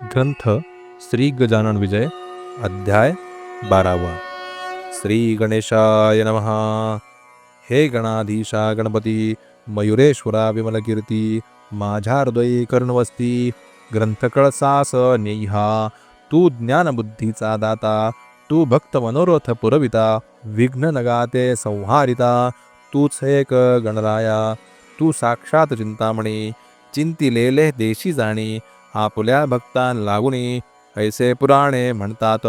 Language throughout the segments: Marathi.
ग्रंथ श्री गजानन विजय अध्याय बारावा। श्री गणेशाय नमः। हे गणाधीशा गणपती मयुरेश्वरा विमलकीर्ती माझ्या हृदयी कर्णवस्ती ग्रंथकळसास नेहा तू ज्ञानबुद्धीचा दाता तू भक्त मनोरथ पुरविता विघ्न नगाते संहारिता तूच एक गणराया तू साक्षात चिंतामणी चिंतिलेले देशी जाणी आपुल्या भक्तां लागुनी ऐसे पुराणे म्हणतात.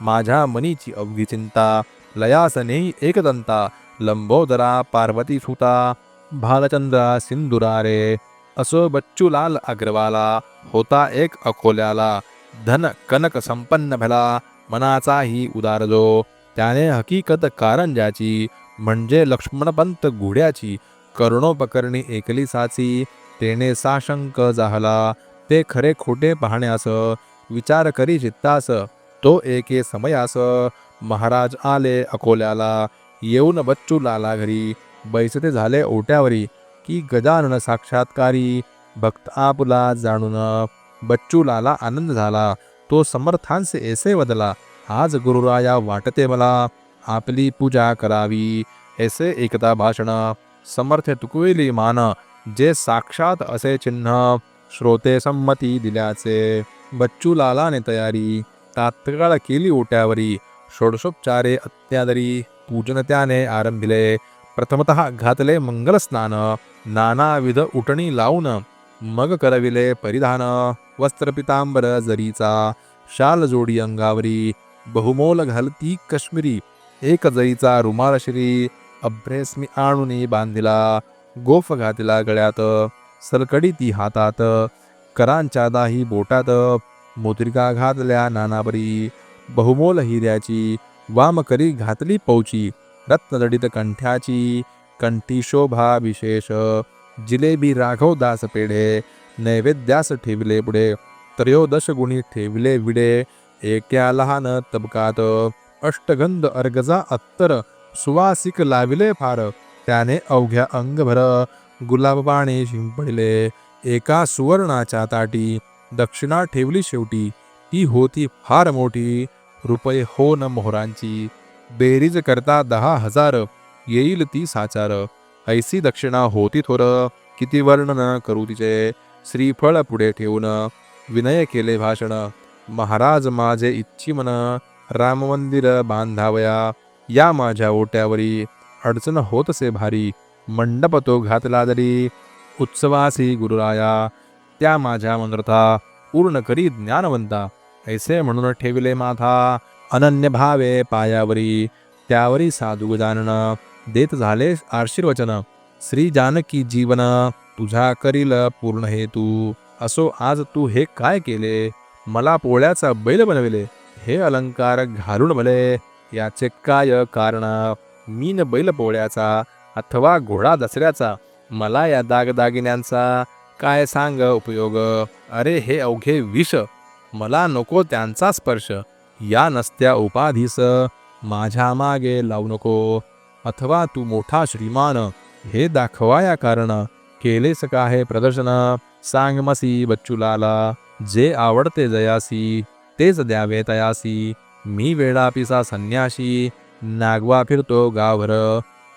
माझ्या मनीची अवघी चिंता लयासने एकदंता लंबोदरा पार्वती सुता भालचंद्रा सिंदुरारे असो बच्चूलाल अग्रवाला होता एक अकोल्याला धन कनक संपन्न भला मनाचाही उदार जो त्याने हकीकत कारंजाची म्हणजे लक्ष्मणपंत घोड्याची करुणोपकरणी एकली साची तेने साशंक जाहला ते खरे खोटे पाहण्यास विचार करी चित्तास तो एके समयास महाराज आले अकोल्याला. येऊन बच्चू लाला घरी. बैसते झाले ओट्यावरी. की गजानन साक्षात्कारी. भक्त आपुला जाणून. बच्चू लाला आनंद झाला. तो समर्थांसे ऐसे बदला आज गुरुराया वाटते मला. आपली पूजा करावी. ऐसे एकता भाषण. समर्थ तुकविली मान. जे साक्षात असे चिन्ह. श्रोते संमती दिल्याचे बच्चू लालाने तयारी तात्काळ केली ओट्यावरी षोडशोपचारे अत्यादरी पूजन त्याने आरंभिले प्रथमत घातले मंगलस्नान नानाविध उटणी लावून मग करविले परिधान वस्त्रपितांबर जरीचा शाल जोडी अंगावरी बहुमोल घालती कश्मीरी एक जरीचा रुमाल श्री अभ्रेस्मी आणून बांधिला गोफ घातला गळ्यात सलकडी ती हातात करांच्या दाही बोटात मोत्रिका घातल्या नानाबरी बहुमोल हिऱ्याची वामकरी घातली पौची रत्नजडित कंठ्याची कंठी शोभा विशेष जिलेबी राघव दास पेढे नैवेद्यास ठेवले पुढे त्रयोदश गुणी ठेवले विडे एक्या लहान तबकात अष्टगंध अर्गजा अत्तर सुवासिक लाविले फार त्याने अवघ्या अंगभर गुलाबाने शिंपडले एका सुवर्णाच्या ताटी दक्षिणा ठेवली शेवटी. ती होती फार मोठी. रुपये हो न मोहरांची. बेरीज करता दहा हजार. येईल ती साचार. ऐसी दक्षिणा होती थोर. किती वर्णन करू तिचे. श्रीफळ पुढे ठेवून. विनय केले भाषण. महाराज माझे इच्छी मन. राम मंदिर बांधावया. या माझ्या ओट्यावरी. अडचण होतसे भारी. मंडप तो घातला जरी उत्सवासी गुरुराया त्या माझ्या मनोरथा पूर्ण करी ज्ञानवंता. ऐसे म्हणून ठेविले माथा. अनन्य भावे पायावरी त्यावरी साधू गजानन देत झाले आशीर्वचन. श्री जानकी जीवन तुझा करील पूर्ण हेतू. असो आज तू हे काय केले? मला पोळ्याचा बैल बनविले. हे अलंकार घालून भले. याचे काय कारण? मीन बैल पोळ्याचा. अथवा घोडा दसऱ्याचा मला या दागदागिन्यांचा काय सांग उपयोग? अरे हे अवघे विष मला नको त्यांचा स्पर्श या नसत्या उपाधीस माझ्या मागे लावू नको. अथवा तू मोठा श्रीमान हे दाखवाया कारण केलेस का हे प्रदर्शन? सांग मसी बच्चूलाला जे आवडते जयासी तेच द्यावे तयासी. मी वेळापिसा संन्याशी नागवा फिरतो गावभर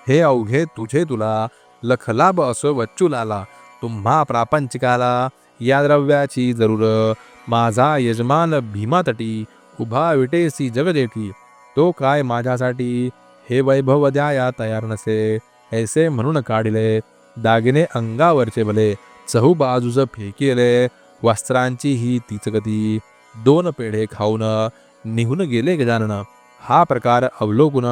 हे अवघे तुझे तुला लखलाभ असो वच्चूलाला तुम्हा प्रापंचिकाला या द्रव्याची जरूर. माझा यजमान भीमातटी उभा विटेसी जगदेठी तो काय माझ्यासाठी हे वैभव द्याया तयार नसे ऐसे म्हणून काढिले. दागिने अंगावरचे भले चहू बाजूज फेकिले वस्त्रांची ही तीच गती. दोन पेढे खाऊन निघून गेले गजानन. हा प्रकार अवलोकून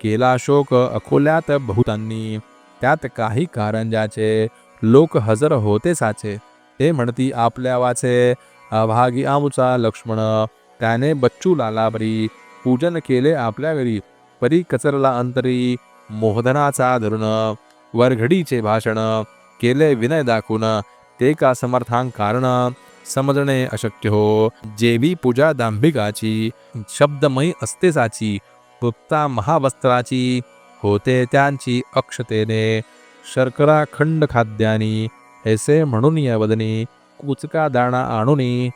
केला शोक अकोल्यात बहुतांनी त्यात काही कारंजाचे लोक हजर होते साचे. ते म्हणती आपल्या वाचे अभागी आमुचा लक्ष्मण. त्याने बच्चू लालाबरी पूजन केले आपल्या घरी. परी कचरला अंतरी मोहधनाचा धरुण वरघडीचे भाषण केले विनय दाखवून. ते का समर्थांक कारण? समजणे अशक्य हो. जेवी पूजा दांभिकाची शब्दमयी असते साची. गुप्ता महावस्त्राची होते त्यांची अक्षतेने शर्करा खंड खाद्यानी ऐसे म्हणून या वदनी कुचका दाणा आणूनी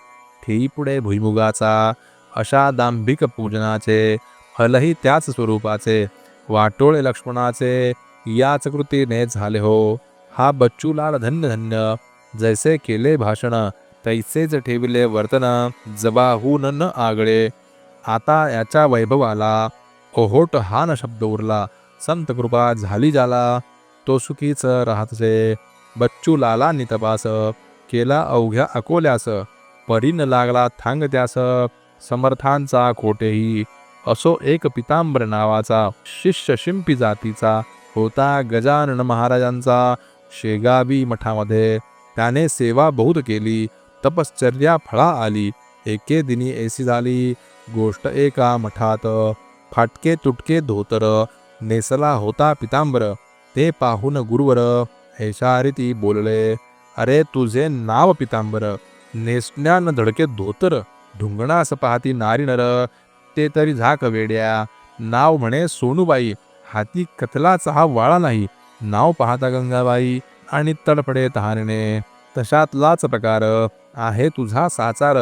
ठेई पुढे भुईमुगाचा अशा दांभिक पूजनाचे फलही त्याच स्वरूपाचे वाटोळे लक्ष्मणाचे याच कृतीने झाले हो. हा बच्चूलाल धन्य धन्य जैसे केले भाषण तैसेच ठेविले वर्तन जबाहून न आगळे. आता याच्या वैभवाला ओहोट हा न शब्द उरला. संत कृपा झाली जाला. तो सुखीच राहतसे. बच्चू लाला तपास केला अवघ्या अकोल्यास. परीन लागला थांग त्यास. समर्थांचा खोटेही. असो एक पितांबर नावाचा. शिष्य शिंपी जातीचा. होता गजानन महाराजांचा. शेगावी मठामध्ये. त्याने सेवा बहुत केली. तपश्चर्या फळा आली. एके दिनी एसी झाली. गोष्ट एका मठात. फाटके तुटके धोतर नेसला होता पितांबर ते पाहून गुरुवर ऐशा बोलले अरे तुझे नाव पितांबर नेसण्यान धडके धोतर ढुंगणास पाहती नारी नर ते तरी झाक वेड्या नाव म्हणे सोनूबाई हाती कथलाचा हा वाळा नाही नाव पाहता गंगाबाई आणि तडफडे तहारणे तशातलाच प्रकार आहे तुझा साचार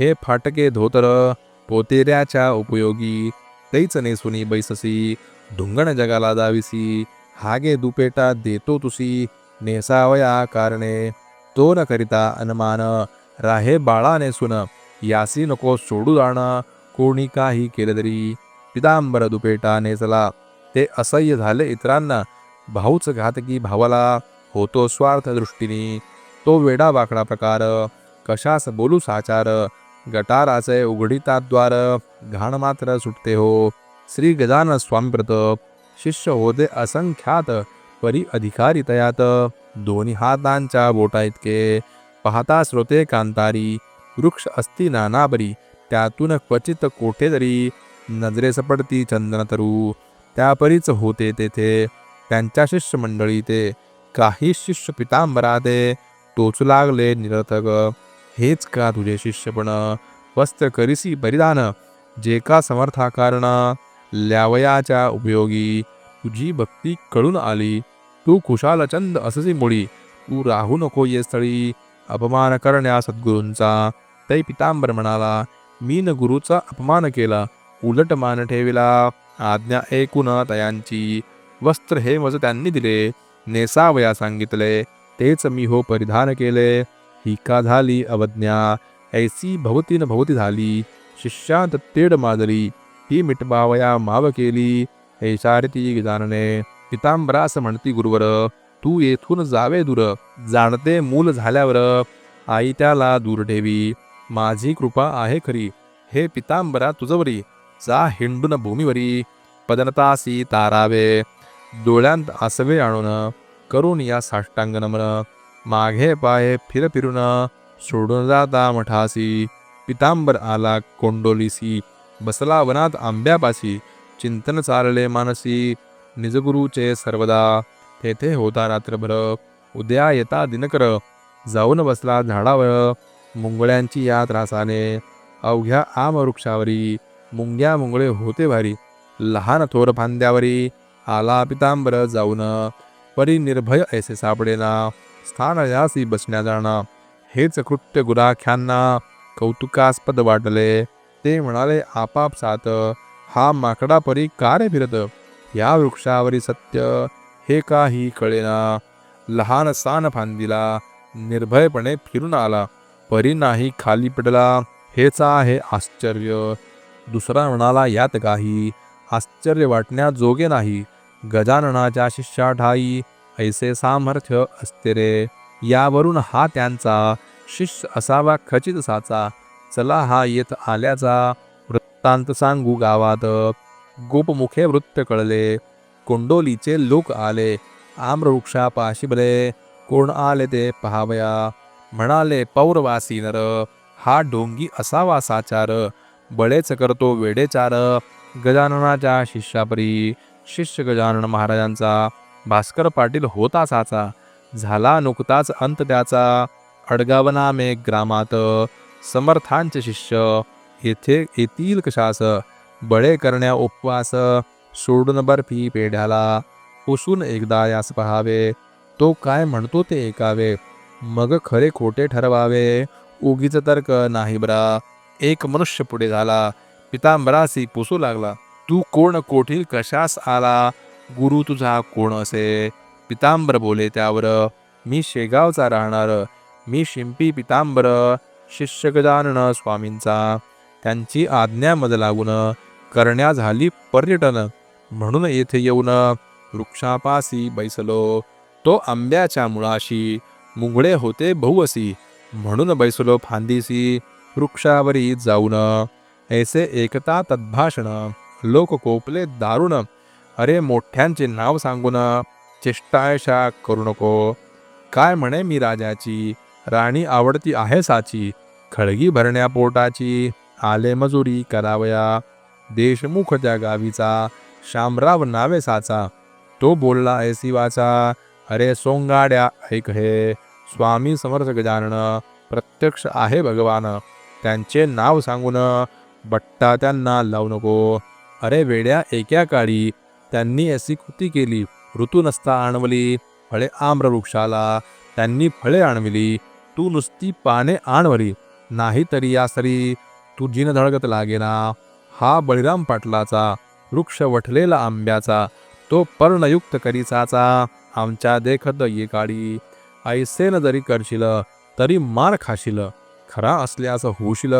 हे फाटके धोतर पोतेऱ्याच्या उपयोगी तैच नेसुनी बैससी ढुंगण जगाला दाविसी. हागे दुपेटा देतो तुसी नेसावया कारणे. तो न करिता अनुमान राहे बाळा नेसून यासी नको सोडू जाणं कोणी काही केलं तरी. पितांबर दुपेटा नेसला ते असह्य झाले इतरांना. भाऊच घातकी भावाला होतो स्वार्थ दृष्टीने तो वेडा वाकडा प्रकार कशास बोलू साचार गटाराचे उघडितात द्वार घाण मात्र सुटते हो. श्री गजानन स्वामीप्रत शिष्य होते असंख्यात परी अधिकारी तयात दोन्ही हातांच्या बोटा इतके पाहता श्रोते कांतारी. वृक्ष असती नानाबरी त्यातून क्वचित कोठे तरी नजरेस पडती चंदनतरू. त्यापरीच होते तेथे त्यांच्या शिष्य मंडळी ते. काही शिष्य पितांबरा ते टोचू लागले निरर्थक. हेच का तुझे शिष्यपण वस्त्र करिसी परिधान? जे का समर्थाकारण? ल्यावयाच्या उपयोगी तुझी भक्ती कळून आली. तू खुशालचंद अससी मुळी तू राहू नको ये स्थळी. अपमान करण्या सद्गुरूंचा. तै पितांबर म्हणाला मी न गुरुचा अपमान केला. उलट मान ठेविला. आज्ञा ऐकून तयांची वस्त्र हे मज त्यांनी दिले. नेसावया सांगितले. तेच मी हो परिधान केले. ही का झाली अवज्ञा? ऐसी भवतीन भवती झाली? शिष्यात तेढ माजली ही मिटबावया माव केली. ऐशारती गजानने पितांबरास म्हणती गुरुवर तू येथून जावे दूर जाणते मूल झाल्यावर. आई त्याला दूर ठेवी. माझी कृपा आहे खरी. हे पितांबरा तुझवरी जा हिंडून भूमीवरी. पदनतासी तारावे डोळ्यांत आसवे आणून करून या साष्टांग नम्र मागे पाये फिर फिरून सोडून जाता मठासी पितांबर आला कोंडोलीसी बसला वनात आंब्यापाशी चिंतन चालले मानसी निजगुरूचे सर्वदा तेथे होता रात्रभर उद्या येता दिनकर जाऊन बसला झाडावर मुंगळ्यांची या त्रासाने अवघ्या आम वृक्षावरी मुंग्या मुंगळे होते भारी लहान थोर फांद्यावरी आला पितांबर जाऊन परी निर्भय ऐसे सापडेना स्थानयासी बसण्या जाणं हेच कृत्य गुराख्यांना कौतुकास्पद वाटले ते म्हणाले आपापसात हा माकडा परी का रे फिरत या वृक्षावरी सत्य हे काही कळेना लहान सान फांदीला निर्भयपणे फिरून आला परी नाही खाली पडला हेच आहे आश्चर्य दुसरा म्हणाला यात काही आश्चर्य वाटण्याजोगे नाही गजाननाच्या शिष्या ठाई ऐसे सामर्थ्य असते रे यावरून हा त्यांचा शिष्य असावा खचित साचा. चला हा येत आल्याचा वृत्तांत सांगू गावात. गोपमुखे वृत्त कळले. कोंडोलीचे लोक आले. आम्रवृक्षा पाशिबले कोण आले ते पहावया. म्हणाले पौरवासी नर हा डोंगी असावा साचार. बळेच करतो वेडेचार. गजाननाच्या शिष्यापरी शिष्य गजानन महाराजांचा भास्कर पाटील होता साचा झाला नुकताच अंत त्याचा. अडगावनामे ग्रामात समर्थांचे शिष्य येथे येतील कशास? बळे करण्या उपवास सोडून बर्फी पेढ्याला. पुसून एकदा यास पहावे तो काय म्हणतो ते ऐकावे. मग खरे खोटे ठरवावे उगीच तर्क नाही बरा. एक मनुष्य पुढे झाला पितांबरासी पुसू लागला. तू कोण कोठील कशास आला? गुरु तुझा कोण असे? पितांबर बोले त्यावर मी शेगावचा राहणार मी शिंपी पितांबर शिष्य गजानन स्वामींचा. त्यांची आज्ञा मद लागून करण्या झाली पर्यटन. म्हणून येथे येऊन वृक्षापासी बैसलो. तो आंब्याच्या मुळाशी मुंगळे होते बहुअसी म्हणून बैसलो फांदीसी वृक्षावरी जाऊन. ऐसे एकता तद्भाषण लोक कोपले दारुण. अरे मोठ्यांचे नाव सांगून चेष्टायशा करू नको. काय म्हणे मी राजाची? राणी आवडती आहे साची. खळगी भरण्या पोटाची. आले मजुरी करावया. देशमुख त्या गावीचा. शामराव नावे साचा. तो बोलला ऐसी वाचा अरे सोंगाड्या ऐक हे. स्वामी समर्थ गजानन प्रत्यक्ष आहे भगवान. त्यांचे नाव सांगून बट्टा त्यांना लावू नको. अरे वेड्या एक्या काळी. त्यांनी अशी कृती केली. ऋतू नसता आणवली फळे आम्र वृक्षाला त्यांनी फळे आणविली. तू नुसती पाने आणवली नाही तरी या सरी तू जिन धडगत लागेना. हा बळीराम पाटलाचा वृक्ष वठलेला आंब्याचा तो पर्णयुक्त करीचाचा आमच्या देखत ये काळी ऐसेन जरी करशील तरी मार खाशील खरा असल्यास होशील.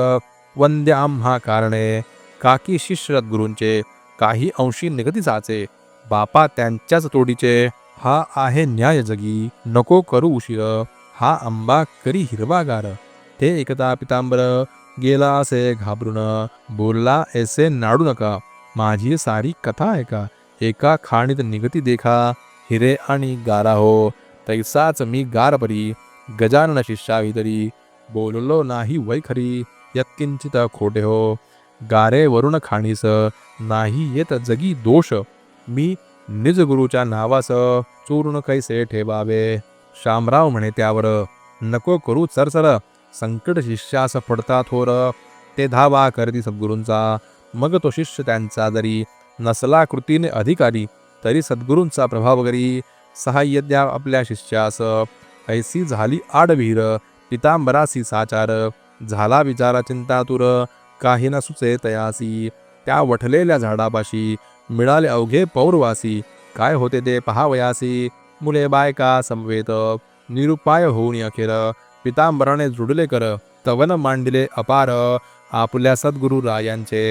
वंद्य आम्हा कारणे काकी शिष्यत गुरूंचे काही अंशी निगती जाचे. बापा त्यांच्याच तोडीचे हा आहे न्याय जगी नको करू उशीर हा आंबा करी हिरवागार. ते एकदा पितांबर गेला असे घाबरून बोलला ऐसे नाडू नका माझी सारी कथा ऐका एका खाणीत निगती देखा हिरे आणि गारा हो तैसाच मी गार परी गजानन शिष्याभितरी बोललो नाही वै खरी यत्किंचित खोटे हो गारे वरुण खाणीस. नाही येत जगी दोष. मी निज गुरुच्या नावास चूर्ण कैसे ठेवावे? शामराव म्हणे त्यावर नको करू सरसर संकट शिष्यास पडता थोर. ते धावा करती सद्गुरूंचा. मग तो शिष्य त्यांचा जरी नसला कृतीने अधिकारी तरी सद्गुरूंचा प्रभाव करी. सहाय्य द्या आपल्या शिष्यास. ऐसी झाली आडवीर पितांबरासी साचार. झाला विचारा चिंतातुर. काही न सुचे तयासी त्या वठलेल्या झाडापाशी मिळाले अवघे पौरवासी. काय होते ते पहावयासी? मुले बायका समवेत निरुपाय होऊन अखेर पितांबराने जुडले कर तवन मांडिले अपार आपल्या सद्गुरु रायांचे.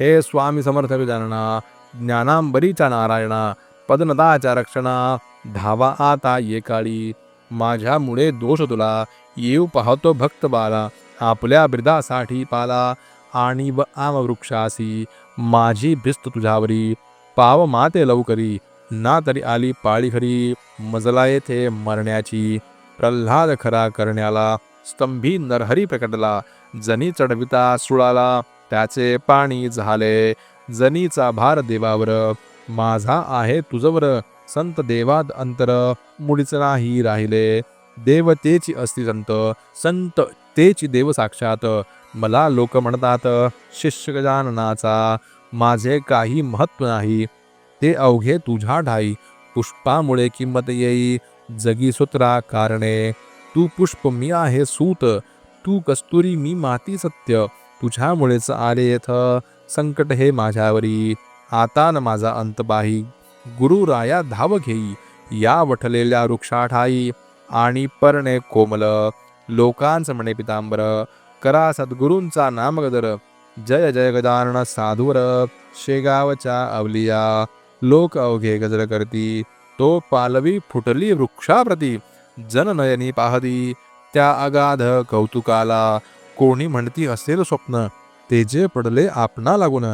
हे स्वामी समर्थ जाणना ज्ञानांबरीचा नारायणा पदनदाच्या रक्षणा धावा आता ये काळी. माझ्यामुळे दोष तुला येऊ पाहतो भक्त बाला आपल्या बिरदासाठी पाला. आणि व आमवृक्षासी माझी भिस्त तुझ्यावरी पाव माते लवकरी ना तरी आली पाळी खरी मजला येथे मरण्याची प्रल्हाद खरा करण्याला स्तंभी नरहरी प्रकटला जनी चढविता सुळाला त्याचे पाणी झाले जनीचा भार देवावर माझा आहे तुझवर संत देवाद अंतर मुळीच नाही राहिले देवतेची असती संत संत तेची देव साक्षात मला लोक म्हणतात शिष्य गजाननाचा माझे काही महत्त्व नाही. ते अवघे तुझ्या ढाई पुष्पामुळे किंमत येई. जगी सुत्रा कारणे तू पुष्प मी आहे सूत. तू कस्तुरी मी माती सत्य. तुझ्यामुळेच आले येथ संकट हे माझ्यावरी. आता न माझा अंत बाही गुरु राया धाव घेई. या वठलेल्या वृक्षाठाई. आणि परणे कोमल. लोकांच म्हणे पितांबर. करा सद्गुरूंचा नामगदर. जय जय गजानन साधूर शेगावच्या अवलिया. लोक अवघे गजर करती. तो पालवी फुटली वृक्षाप्रती. जननयनी पाहती. त्या अगाध कौतुकाला कोणी म्हणती असेल स्वप्न. ते जे पडले आपणा लागून.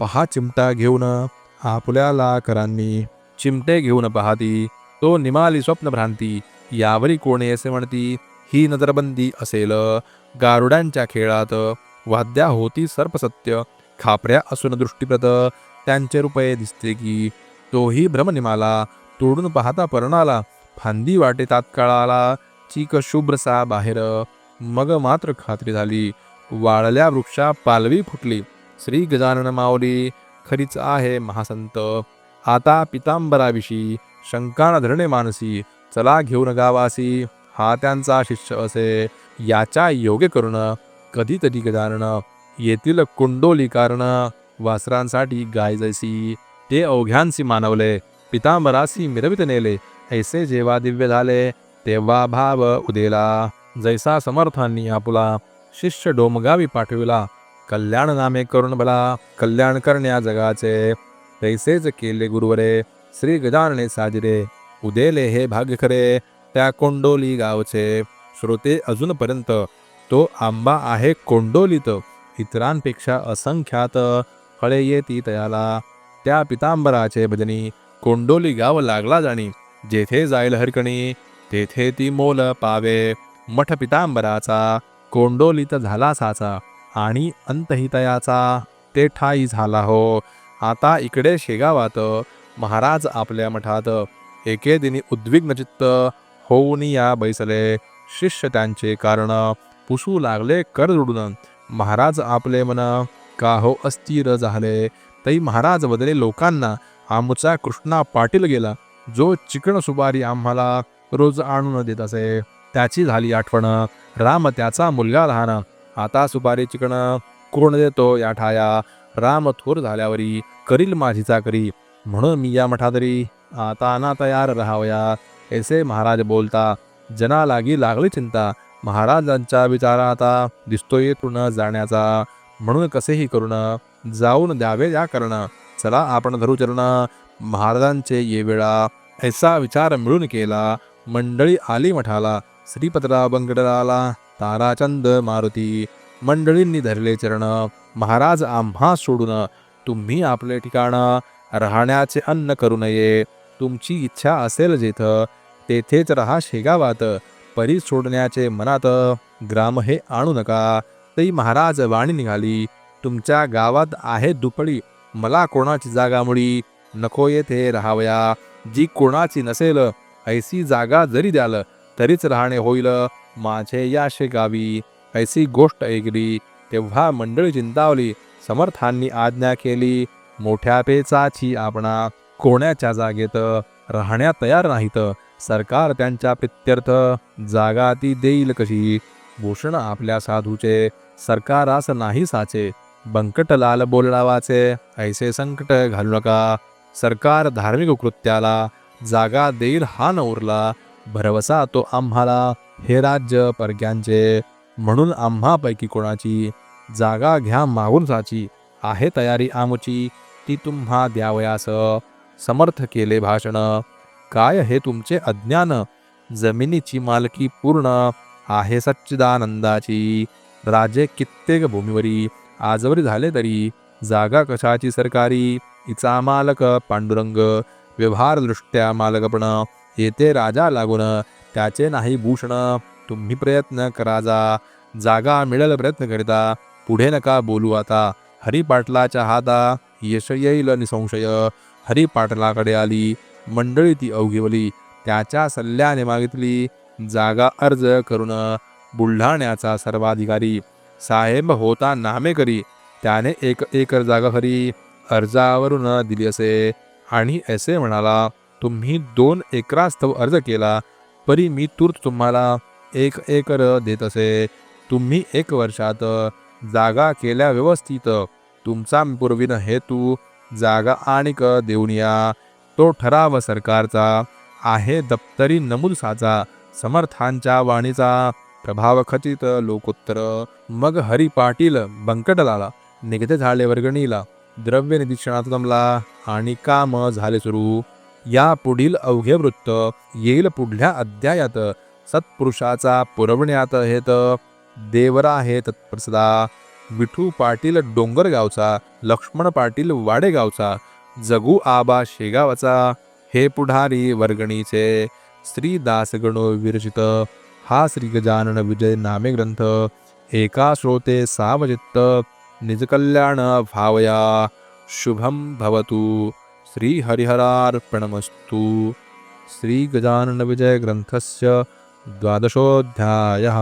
पहा चिमटा घेऊन. आपल्याला करांनी चिमटे घेऊन पाहती. तो निमाली स्वप्न भ्रांती यावरी कोणी असे म्हणती? ही नजरबंदी असेल. गारुड्यांच्या खेळात वाद्या होती सर्पसत्य खापऱ्या असून दृष्टीप्रत त्यांचे रुपये दिसते की तोही भ्रमनिमाला तोडून पाहता पर्णाला फांदी वाटे तात्काळाला चीक शुभ्रसा बाहेर. मग मात्र खात्री झाली वाळल्या वृक्षा पालवी फुटली. श्री गजानन माऊली खरीच आहे महासंत. आता पितांबराविषयी शंका न धरणे मानसी चला घेऊन गावासी. हा त्यांचा शिष्य असे. याच्या योग्य करून कधीतरी गजानन येथील कुंडोली कारण वासरांसाठी गाय जैसी ते अवघ्यांशी मानवले पितांबरासी मिरवित नेले ऐसे जेव्हा दिव्य झाले तेव्हा भाव उदेला. जैसा समर्थांनी आपुला शिष्य डोमगावी पाठविला कल्याण नामे करून भला कल्याण करण्या जगाचे. तैसेच केले गुरुवरे श्री गजानने साजरे उदेले हे भाग्य खरे त्या कोंडोली गावचे. श्रोते अजूनपर्यंत तो आंबा आहे कोंडोलीत इतरांपेक्षा असंख्यात फळे येती तयाला. त्या पितांबराचे भजनी कोंडोली गाव लागला जाणी जेथे जाईल हरकणी तेथे ती मोल पावे. मठ पितांबराचा कोंडोलीत झाला साचा आणि अंतहितयाचा ते ठाई झाला हो. आता इकडे शेगावात महाराज आपल्या मठात एके दिनी उद्विग्नचित्त होऊन या बैसले. शिष्य त्यांचे कारण पुसू लागले कर जोडून महाराज आपले मन का हो अस्थिर झाले? तई महाराज बदले लोकांना आमचा कृष्णा पाटील गेला. जो चिकण सुपारी आम्हाला रोज आणून देत असे. त्याची झाली आठवण. राम त्याचा मुलगा लहान. आता सुपारी चिकण कोण देतो या ठाया? राम थोर झाल्यावरी करील माझी चाकरी. म्हणून मी या मठातरी आता ना तयार राहावया. ऐसे महाराज बोलता जना लागी लागली चिंता. महाराजांच्या विचारा आता दिसतोय येथून जाण्याचा. म्हणून कसेही करून जाऊन द्यावे या करण. चला आपण धरू चरण महाराजांचे ये वेळा ऐसा विचार मिळून केला. मंडळी आली मठाला. श्रीपतराव बंगडराला ताराचंद मारुती. मंडळींनी धरले चरण. महाराज आम्हा सोडून तुम्ही आपले ठिकाण राहण्याचे अन्न करू नये. तुमची इच्छा असेल जेथ. तेथेच रहा शेगावात परी सोडण्याचे मनात ग्राम हे आणू नका. तरी महाराज वाणी निघाली तुमच्या गावात आहे दुपडी मला कोणाची जागा मुळी? नको येथे राहावया जी कोणाची नसेल ऐसी जागा जरी द्याल तरीच राहणे होईल माझे या गावी ऐसी गोष्ट ऐकली तेव्हा मंडळी चिंतावली समर्थांनी आज्ञा केली मोठ्या पेचाची आपणा कोण्याच्या जागेत? राहण्या तयार नाहीत. सरकार त्यांच्या प्रित्यर्थ जागा ती देईल कशी? भूषण आपल्या साधूचे सरकारास नाही साचे. बंकटलाल बोलणावाचे ऐसे संकट घालू नका. सरकार धार्मिक कृत्याला जागा देईल हा न उरला. भरवसा तो आम्हाला हे राज्य परग्यांचे. म्हणून आम्हापैकी कोणाची? जागा घ्या मागून साची. आहे तयारी आमची ती तुम्हा द्यावयास. समर्थ केले भाषण. काय हे तुमचे अज्ञान? जमिनीची मालकी पूर्ण आहे सच्चिदानंदाची. राजे कित्येक भूमीवरी आजवरी झाले तरी जागा कशाची सरकारी? इचा मालक पांडुरंग व्यवहारदृष्ट्या मालकपण. येते राजा लागून त्याचे नाही भूषण. तुम्ही प्रयत्न करा जा. जागा मिळेल प्रयत्न करिता. पुढे नका बोलू आता. हरिपाटलाच्या हाता यश येईल निसंशय. हरिपाटलाकडे आली. मंडळी ती अवघिवली त्याच्या सल्ल्याने मागितली. जागा अर्ज करून बुलढाण्याचा सर्वाधिकारी. साहेब होता नामे करी त्याने एक एकर जागा खरी. अर्जावरून दिली असे. आणि असे म्हणाला तुम्ही दोन एकरास्तव अर्ज केला परी मी तूर्त तुम्हाला एक एकर देत असे. तुम्ही एक वर्षात जागा केल्या व्यवस्थित. तुमचा पूर्वीन हेतू जागा आणिक देऊन या. तो ठराव सरकारचा आहे दप्तरी नमूद साचा समर्थांच्या वाणीचा प्रभाव खचित लोकोत्तर. मग हरी पाटील बंकटलाला निघते झाले वर्गणीला. द्रव्य निरीक्षणात जमला आणि काम झाले सुरू. या पुढील अवघे वृत्त येईल पुढल्या अध्यायात. सत्पुरुषाचा पुरवण्यात हेत. देवरा हे तत्प्रसदा विठू पाटील डोंगरगावचा लक्ष्मण पाटील वाडेगावचा जगू आबा शेगावचा हे पुढारी वर्गणीचे श्री दासगणो विरचित हा श्री गजानन विजय नामे ग्रंथ एका श्रोते सावचित्त निजकल्याण भावया शुभम भवतु. श्री हरिहरार्पणमस्तु श्री गजानन विजय ग्रंथस्य द्वादशोऽध्यायः.